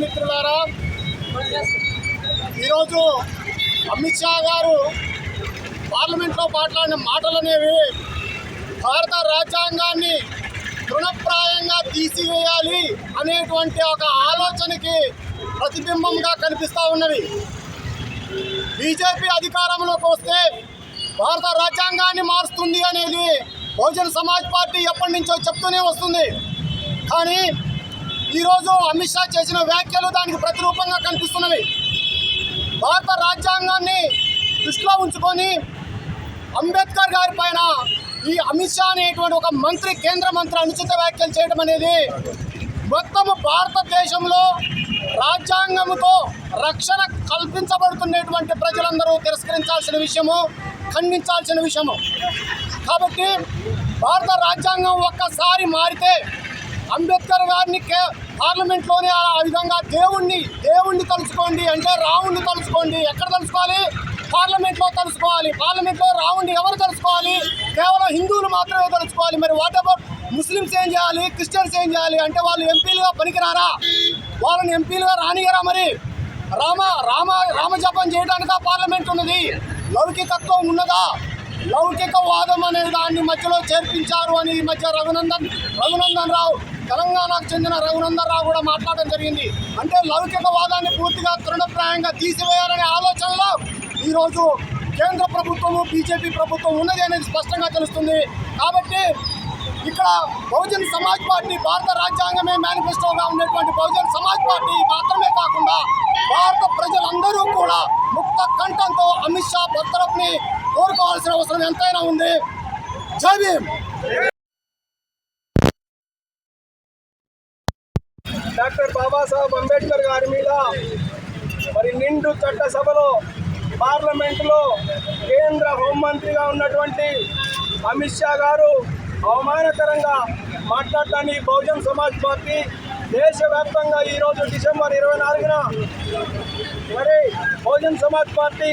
మిత్రులారా ఈరోజు అమిత్ షా గారు పార్లమెంట్లో మాట్లాడిన మాటలు అనేవి భారత రాజ్యాంగాన్ని తృణప్రాయంగా తీసివేయాలి అనేటువంటి ఒక ఆలోచనకి ప్రతిబింబంగా కనిపిస్తూ ఉన్నవి. బీజేపీ అధికారంలోకి వస్తే భారత రాజ్యాంగాన్ని మారుస్తుంది అనేది బహుజన సమాజ్ పార్టీ ఎప్పటి నుంచో చెప్తూనే వస్తుంది. కానీ ఈరోజు అమిత్ షా చేసిన వ్యాఖ్యలు దానికి ప్రతిరూపంగా కనిపిస్తున్నవి. భారత రాజ్యాంగాన్ని దృష్టిలో ఉంచుకొని అంబేద్కర్ గారి పైన ఈ అమిత్ షా అనేటువంటి ఒక మంత్రి కేంద్ర మంత్రి అనుచిత వ్యాఖ్యలు చేయడం అనేది మొత్తము భారతదేశంలో రాజ్యాంగముతో రక్షణ కల్పించబడుతున్నటువంటి ప్రజలందరూ తిరస్కరించాల్సిన విషయము ఖండించాల్సిన విషయము. కాబట్టి భారత రాజ్యాంగం ఒక్కసారి మారితే అంబేద్కర్ గారిని కే పార్లమెంట్లోనే ఆ విధంగా దేవుణ్ణి దేవుణ్ణి తలుచుకోండి అంటే రావుణ్ణి తలుచుకోండి. ఎక్కడ తలుచుకోవాలి? పార్లమెంట్లో తలుచుకోవాలి. పార్లమెంట్లో రావుణ్ణి ఎవరు తలుచుకోవాలి? కేవలం హిందువులు మాత్రమే తలుచుకోవాలి. మరి వాట్ అబౌట్ ముస్లిమ్స్ ఏం చేయాలి? క్రిస్టియన్స్ ఏం చేయాలి? అంటే వాళ్ళు ఎంపీలుగా పనికిరారా? వాళ్ళని ఎంపీలుగా రానియరా మరి? రామ రామ రామజపం చేయడానికా పార్లమెంట్ ఉన్నది? లౌకికత్వం ఉన్నదా? లౌకికవాదం అనే దాన్ని మధ్యలో చేర్పించారు అని ఈ మధ్య రఘునందన్ రఘునందన్ రావు తెలంగాణకు చెందిన రఘునందన్ రావు కూడా మాట్లాడడం జరిగింది. అంటే లౌకికవాదాన్ని పూర్తిగా తృణప్రాయంగా తీసివేయాలనే ఆలోచనలో ఈరోజు కేంద్ర ప్రభుత్వము బీజేపీ ప్రభుత్వం ఉన్నది అనేది స్పష్టంగా తెలుస్తుంది. కాబట్టి ఇక్కడ బహుజన్ సమాజ్ పార్టీ భారత రాజ్యాంగమే మేనిఫెస్టోగా ఉన్నటువంటి బహుజన్ సమాజ్ పార్టీ మాత్రమే కాకుండా భారత ప్రజలందరూ కూడా ముక్త కంఠంతో అమిత్ షా భర్తరఫ్ని కోరుకోవాల్సిన అవసరం ఎంతైనా ఉంది. జై భీమ్! డాక్టర్ బాబాసాహెబ్ అంబేద్కర్ గారి మీద మరి నిండు చట్టసభలో పార్లమెంటులో కేంద్ర హోంమంత్రిగా ఉన్నటువంటి అమిత్ షా గారు అవమానకరంగా మాట్లాడటాన్ని బహుజన్ సమాజ్ పార్టీ దేశవ్యాప్తంగా ఈరోజు డిసెంబర్ ఇరవై నాలుగున మరి బహుజన్ సమాజ్ పార్టీ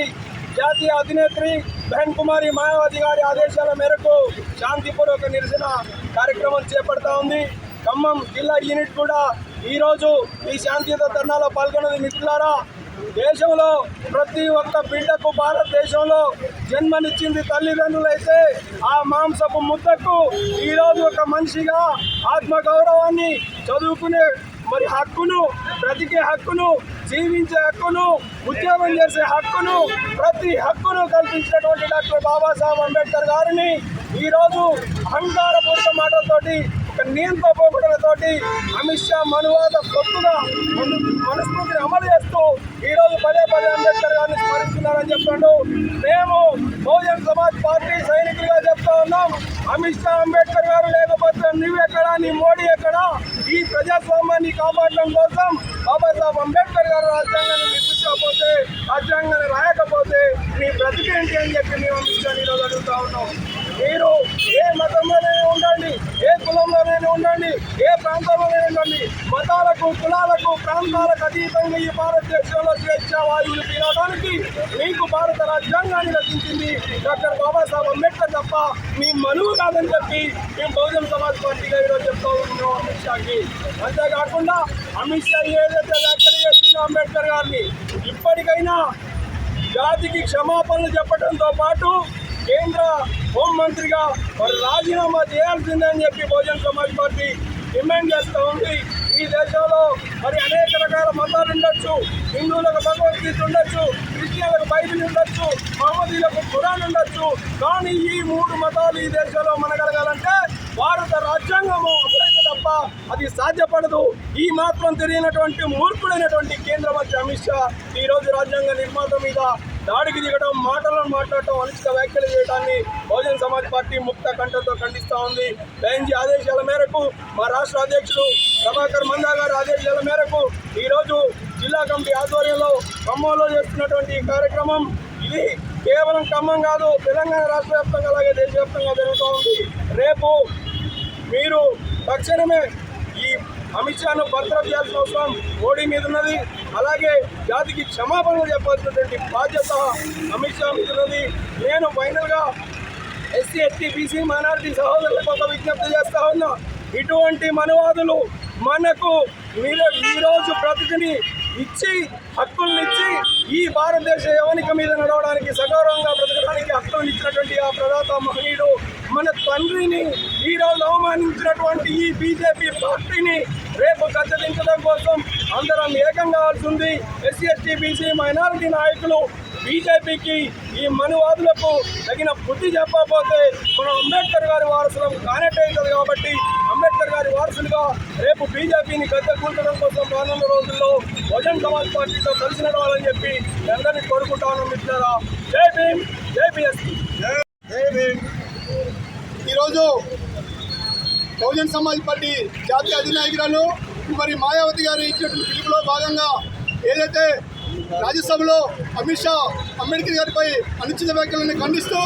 జాతీయ అధినేత్రి బెహన్ కుమారి మాయావతి గారి ఆదేశాల మేరకు శాంతిపూర్వక నిరసన కార్యక్రమం చేపడతా ఉంది. ఖమ్మం జిల్లా యూనిట్ కూడా ఈరోజు ఈ శాంతియుత ధర్నాలో పాల్గొన్నది మిత్రులారా దేశంలో ప్రతి ఒక్క బిడ్డకు భారతదేశంలో జన్మనిచ్చింది తల్లిదండ్రులైతే ఆ మాంసపు ముద్దకు ఈరోజు ఒక మనిషిగా ఆత్మగౌరవాన్ని చదువుకునే మరి హక్కును బ్రతికే హక్కును జీవించే హక్కును ఉద్యోగం చేసే హక్కును ప్రతి హక్కును కల్పించినటువంటి డాక్టర్ బాబాసాహెబ్ అంబేద్కర్ గారిని ఈరోజు అహంకారపూరిత మాటలతోటి ఒక పోకడలతోటి అమిత్ షా మనువాద పొత్తుగా మనస్ఫూర్తిని అమలు చేస్తూ ఈరోజు పదే పదే అంబేద్కర్ గారిని స్మరిస్తున్నారని చెప్తాడు మేము బహుజన్ సమాజ్ పార్టీ సైనికులుగా చెప్తా ఉన్నాం. అమిత్ షా అంబేద్కర్ గారు లేకపోతే నువ్వెక్కడా నీ మోడీ ఎక్కడా? ఈ ప్రజాస్వామ్యాన్ని కాపాడడంలో కోసం బాబాసాహెబ్ అంబేద్కర్ గారు రాజ్యాంగాన్ని నిర్మించకపోతే రాజ్యాంగాన్ని రాయకపోతే నీ బ్రతికేంటి అని చెప్పి మేము అమిత్ షాని ఈరోజు అడుగుతా ఉన్నాం మీరు ఏ మతంలోనైనా ఉండండి ఏ కులంలోనైనా ఉండండి ఏ ప్రాంతంలోనైనా ఉండండి మతాలకు కులాలకు ప్రాంతాలకు అతీతంగా ఈ భారతదేశంలో స్వేచ్ఛావాయువులు పీలడానికి మీకు భారత రాజ్యాంగాన్ని రచించింది డాక్టర్ బాబాసాహెబ్ అంబేద్కర్ తప్ప మీ మనువు కాదని చెప్పి మేము బహుజన సమాజ్ పార్టీగా ఈరోజు చెప్తా ఉన్నాం అమిత్ షాకి. అంతేకాకుండా అమిత్ షా ఏదైతే వ్యాఖ్యలు చేసిందో అంబేద్కర్ గారిని ఇప్పటికైనా జాతికి క్షమాపణలు చెప్పడంతో పాటు కేంద్ర హోంమంత్రిగా మరి రాజీనామా చేయాల్సిందని చెప్పి బహుజన్ సమాజ్ పార్టీ డిమాండ్ చేస్తూ ఉంది. ఈ దేశంలో మరి అనేక రకాల మతాలు ఉండొచ్చు హిందువులకు భగవద్గీత ఉండొచ్చు క్రిస్టియన్లకు బైబిల్ ఉండొచ్చు మహమ్మదీలకు ఖురాన్ ఉండొచ్చు. కానీ ఈ మూడు మతాలు ఈ దేశంలో మనగలగాలంటే భారత రాజ్యాంగము అప్పుడైతే తప్ప అది సాధ్యపడదు. ఈ మాత్రం తెలియనటువంటి మూర్ఖుడైనటువంటి కేంద్ర మంత్రి అమిత్ షా ఈ రోజు రాజ్యాంగ నిర్మాత మీద దాడికి దిగడం మాటలను మాట్లాడటం అనుచిత వ్యాఖ్యలు చేయడాన్ని బహుజన సమాజ్ పార్టీ ముక్త కంఠంతో ఖండిస్తూ ఉంది. బెంజీ ఆదేశాల మేరకు మా రాష్ట్ర అధ్యక్షుడు ప్రభాకర్ మందా గారి ఆదేశాల మేరకు ఈరోజు జిల్లా కమిటీ ఆధ్వర్యంలో ఖమ్మంలో చేస్తున్నటువంటి కార్యక్రమం ఇది కేవలం ఖమ్మం కాదు తెలంగాణ రాష్ట్ర వ్యాప్తంగా అలాగే దేశవ్యాప్తంగా జరుగుతూ ఉంది. రేపు మీరు తక్షణమే ఈ అమిత్ షాను బర్తరఫ్ చేయాల్సిన అవసరం మోడీ మీద ఉన్నది. అలాగే జాతికి క్షమాపణలు చెప్పాల్సినటువంటి బాధ్యత అమిత్ షా ఉన్నది నేను ఫైనల్గా ఎస్సీ ఎస్టీ బీసీ మైనారిటీ సహోదరులకు ఒక విజ్ఞప్తి చేస్తా ఉన్నా. ఇటువంటి మనవాదులు మనకు మీరు ఈరోజు బ్రతుకుని ఇచ్చి హక్కుల్నిచ్చి ఈ భారతదేశ యవనిక మీద నడవడానికి సగౌరవంగా బ్రతకడానికి హక్కులు ఇచ్చినటువంటి ఆ ప్రదాత మహనీయుడు మన తండ్రిని ఈరోజు అవమానించినటువంటి ఈ బీజేపీ పార్టీని రేపు కచ్చదించడం కోసం అందరం ఏకం కావాల్సి ఉంది ఎస్సీ ఎస్టీ బీసీ మైనారిటీ నాయకులు బీజేపీకి ఈ మనువాదులకు తగిన బుద్ధి చెప్పకపోతే మనం అంబేద్కర్ గారి వారసులం కానట్టే అవుతుంది కాబట్టి అంబేద్కర్ గారి వారసులుగా రేపు బీజేపీని గద్దె కూల్చడం కోసం రానున్న రోజుల్లో బహుజన్ సమాజ్ పార్టీతో కలిసి నడవాలని చెప్పి అందరిని అందరినీ కోరుకుంటాను మిత్రులారా జై భీమ్ జై బీఎస్పీ జై భీమ్. ఈరోజు బహుజన్ సమాజ్ పార్టీ జాతీయ అధినాయకురాలు మరి మాయావతి గారు ఇచ్చినటువంటి పిలుపులో భాగంగా ఏదైతే రాజ్యసభలో అమిత్ షా అంబేద్కర్ గారిపై అనుచిత వ్యాఖ్యలను ఖండిస్తూ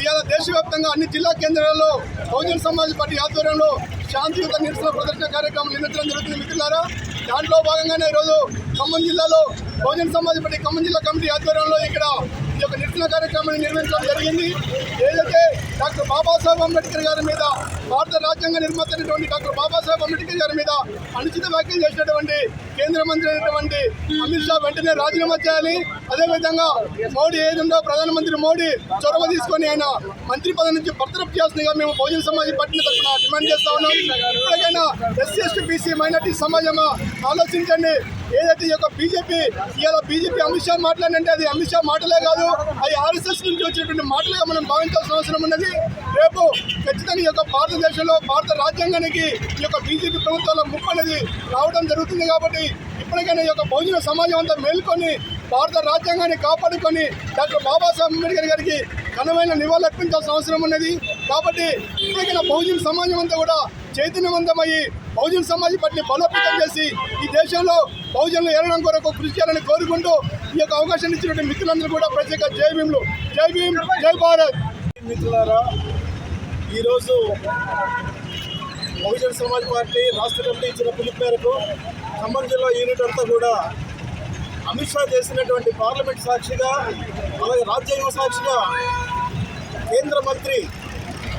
ఇవాళ దేశవ్యాప్తంగా అన్ని జిల్లా కేంద్రాల్లో బహుజన్ సమాజ్ పార్టీ ఆధ్వర్యంలో శాంతియుత నిరసన ప్రదర్శన కార్యక్రమం నిర్వహించడం జరుగుతుంది మిత్రులారా. దాంట్లో భాగంగానే ఈరోజు ఖమ్మం జిల్లాలో బహుజన్ సమాజ్ పార్టీ ఖమ్మం జిల్లా కమిటీ ఆధ్వర్యంలో ఇక్కడ యొక్క నిరసన కార్యక్రమాన్ని నిర్వహించడం జరిగింది. ఏదైతే డాక్టర్ బాబాసాహెబ్ అంబేద్కర్ గారి మీద భారత రాజ్యాంగ నిర్మాత అయినటువంటి డాక్టర్ బాబాసాహెబ్ అంబేద్కర్ గారి మీద అనుచిత వ్యాఖ్యలు చేసినటువంటి కేంద్ర మంత్రి అయినటువంటి అమిత్ షా వెంటనే రాజీనామా చేయాలి. అదేవిధంగా మోడీ ఏదుందో ప్రధానమంత్రి మోడీ చొరవ తీసుకొని ఆయన మంత్రి పదవి నుంచి బర్తరఫ్ చేస్తుందిగా మేము బహుజన సమాజం పార్టీని తరఫున డిమాండ్ చేస్తా ఉన్నాం. ఇప్పటికైనా ఎస్సీ ఎస్టీ బీసీ మైనార్టీ సమాజమా? ఆలోచించండి. ఏదైతే ఈ యొక్క బీజేపీ ఇవాళ బీజేపీ అమిత్ షా మాట్లాడినంటే అది అమిత్ షా మాటలే కాదు అది ఆర్ఎస్ఎస్ నుంచి వచ్చినటువంటి మాటలుగా మనం భావించాల్సిన అవసరం ఉన్నది. రేపు ఖచ్చితంగా ఈ యొక్క భారతదేశంలో భారత రాజ్యాంగానికి ఈ యొక్క బీజేపీ ప్రభుత్వంలో ముప్పు అనేది రావడం జరుగుతుంది కాబట్టి ఇప్పటికైనా ఈ యొక్క బహుజన సమాజం అంతా మేల్కొని భారత రాజ్యాంగాన్ని కాపాడుకొని డాక్టర్ బాబాసాహెబ్ అంబేద్కర్ గారికి ఘనమైన నివాళులు అర్పించాల్సిన అవసరం ఉన్నది. కాబట్టి ఇప్పటికైనా బహుజన సమాజం అంతా కూడా చైతన్యవంతమయ్యి బహుజన సమాజ్ పార్టీని బలోపేతం చేసి ఈ దేశంలో బహుజనులు ఏరడం కొరకు కృషి చేయాలని కోరుకుంటూ ఈ యొక్క అవకాశాన్ని ఇచ్చినటువంటి మిత్రులందరూ కూడా ప్రత్యేక జై భీములు. జై భీమ్ జై భారత్. మిత్రులారా ఈరోజు బహుజన సమాజ్ పార్టీ రాష్ట్ర కమిటీ ఇచ్చిన పిలుపు మేరకు ఖమ్మం జిల్లా యూనిట్ అంతా కూడా అమిత్ షా చేసినటువంటి పార్లమెంట్ సాక్షిగా అలాగే రాజ్యాంగ సాక్షిగా కేంద్ర మంత్రి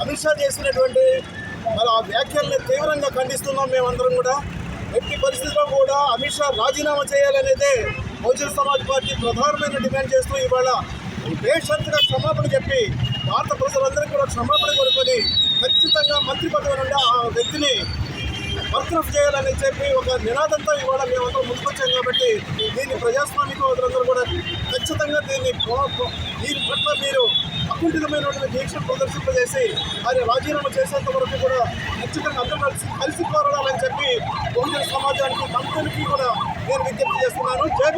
అమిత్ షా చేసినటువంటి మరి ఆ వ్యాఖ్యల్ని తీవ్రంగా ఖండిస్తున్నాం మేమందరం కూడా. ఎట్టి పరిస్థితిలో కూడా అమిత్ షా రాజీనామా చేయాలనేదే బహుజన సమాజ్ పార్టీ ప్రధానమైన డిమాండ్ చేస్తూ ఇవాళ దేశంతగా క్షమాపణ చెప్పి భారత ప్రజలందరికీ కూడా క్షమాపణ కోరుకొని ఖచ్చితంగా మంత్రి పదవి నుండి ఆ వ్యక్తిని బర్తరఫ్ చేయాలని చెప్పి ఒక నినాదంతో ఇవాళ మేమందరం ముందుకొచ్చాం కాబట్టి దీన్ని ప్రజాస్వామిక ప్రజాస్వామికవాదులందరూ కూడా ఖచ్చితంగా దీన్ని దీని పట్ల మీరు అకుంఠితమైనటువంటి దీక్ష ప్రదర్శింపజేసి మరి రాజీనామా చేసేంత వరకు కూడా ఖచ్చితంగా అందరూ కలిసి కలిసి పోరాడాలని చెప్పి బహుజన సమాజానికి మంత్రులకి కూడా నేను విజ్ఞప్తి చేస్తున్నాను. జై